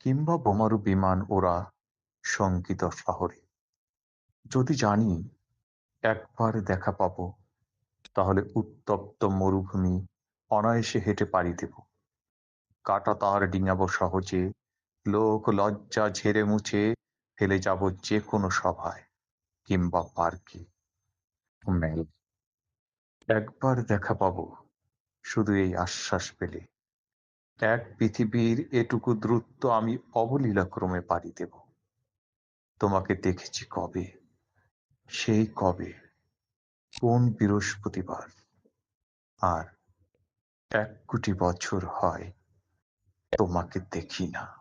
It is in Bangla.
কিংবা বোমারু বিমান ওরা শঙ্কিত শহরে। যদি জানি একবার দেখা পাব, তাহলে উত্তপ্ত মরুভূমি অনায়াসে হেঁটে পাড়ি দেব। কাটা তার ডিঙাবো সহজে, লোক লজ্জা ঝেড়ে মুছে ফেলে যাব যে কোনো সভায় কিংবা পার্কে। মেল, একবার দেখা পাব, শুধু এই আশ্বাস পেলে। এক পৃথিবীর এটুকু দূরত্ব আমি অবলীলাক্রমে পাড়ি দেব। তোমাকে দেখেছি কবে? সেই কবে? কোন বৃহস্পতিবার? আর এক কোটি বছর হয় তোমাকে দেখি না।